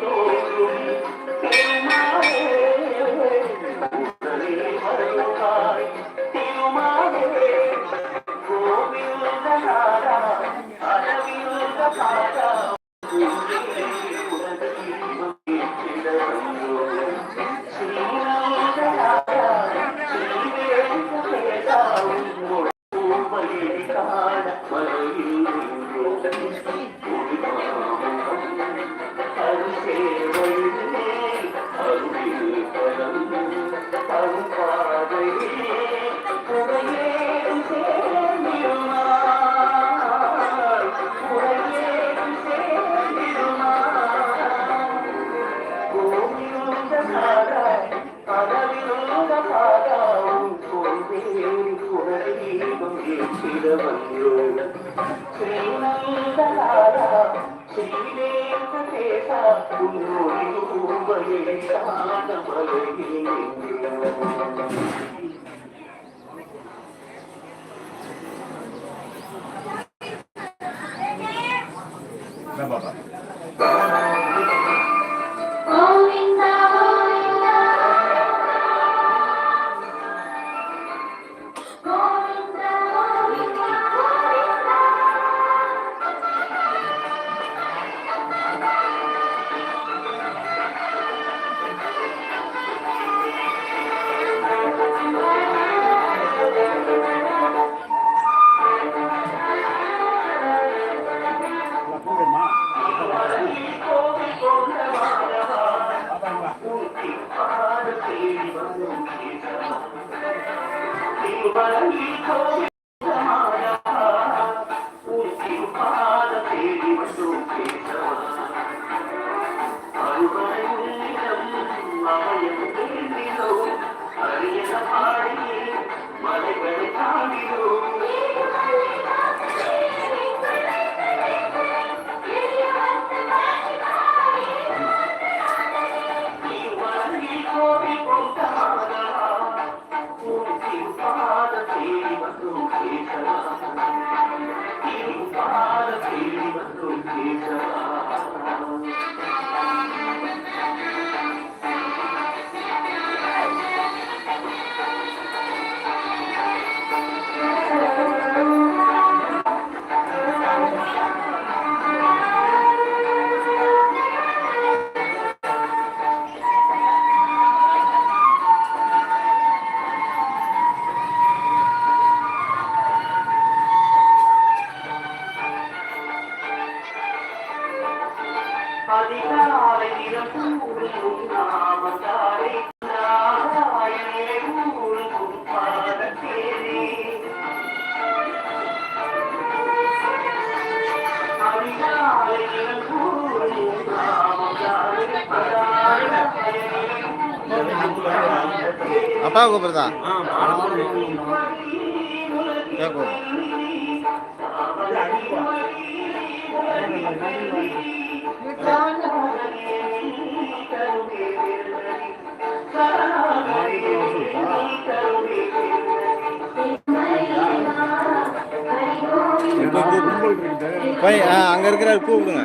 Oh. శ్రీవేంకటేశ You. அப்பா கூப்பிடுறதா கேட்கும் போய் ஆ, அங்க இருக்கிற கூப்பிடுங்க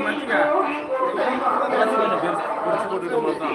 మంచిగా తెలుసుకోండి తెలుసుకోండి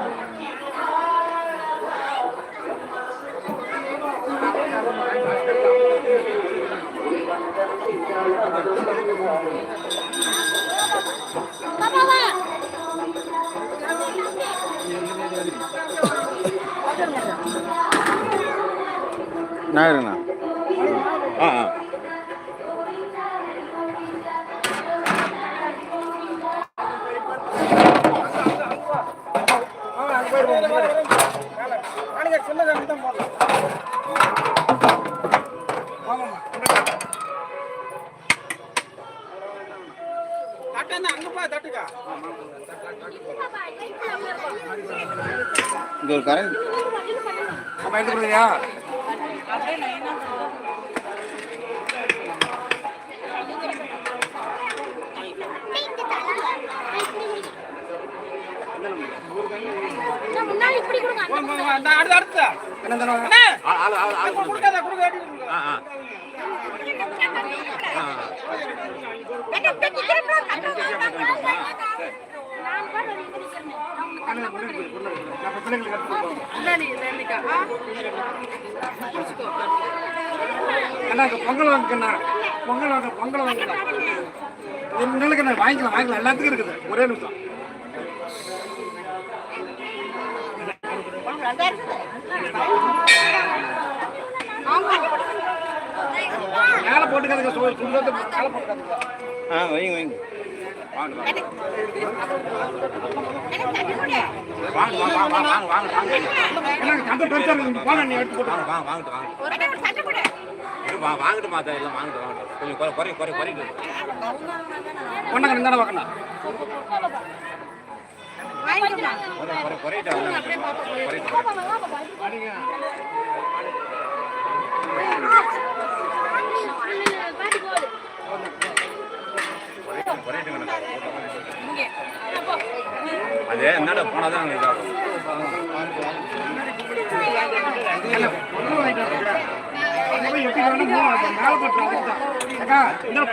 நாயிருங்கண்ணா ஆ இங்கே ஒரு கரண்ட் அந்த அடுத்த அடுத்த என்ன தருவாங்க அண்ணே பொங்கல் வாங்கிக்கண்ணா பொங்கல் வாங்க பொங்கல் வாங்கிக்கண்ணா உங்களுக்கு வாங்கிக்கலாம் வாங்கிக்கலாம். எல்லாத்துக்கும் இருக்குது. ஒரே நிமிஷம். மேலே போட்டுக்காதுங்க மேலே போட்டுக்காதுங்க. ஆ வைங்க வைங்க. வாங்கிட்டு வாங்க இரு, வாங்கிட்டு வாங்கிட்டு கொஞ்சம் குறை குறை குறை குறைக்கு ஒன்னாங்க பார்க்கணும் குறையிட்டு குறையிட்டுங்க அது என்னடா போனாதான் இதாகும்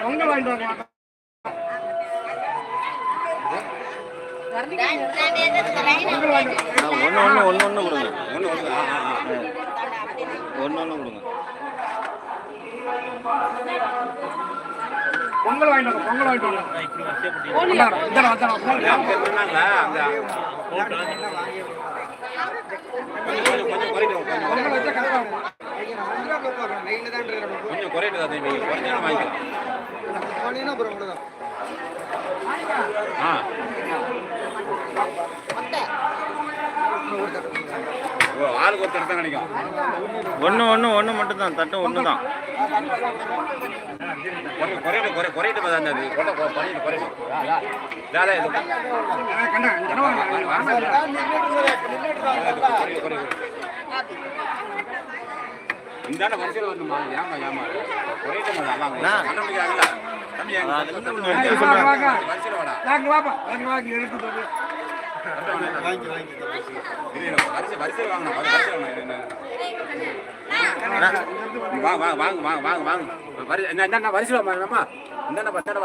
பொங்கல் வாங்கிட்டு வாங்க ஒன்று ஒன்று ஒன்று ஒன்று கொடுங்க ஒன்று ஒன்று ஆ ஆ ஒன்று ஒன்று கொடுங்க பொங்கல் வாங்கிட்டு வாங்க பொங்கல் வாங்கிட்டு பொங்கல். வச்சா கரெக்டாக இருக்கும். கொஞ்சம் குறையிட்டு தான் தம்பி குறைஞ்சாலும் வாங்கிக்கலாம் ஆ. ஆளுக்கு ஒருத்தர் தான் கிடைக்கும் ஒன்று ஒன்று ஒன்று மட்டும் தான் தட்டு ஒன்று தான் குறை- குறையிட்டு குறை குறையிட்டு கொட்டை கொ- குறையிட்டு கண்டா இந்த வரிசையில் வரணுமா ஏமா ஏமா குறையிட்டு அதான் தம்பி வாங்க, வாங்க வாங்க எடுத்து வாங்க வாங்க வாங்க வாங்க வாங்க. என்ன என்ன இந்த இந்த வரிசையில்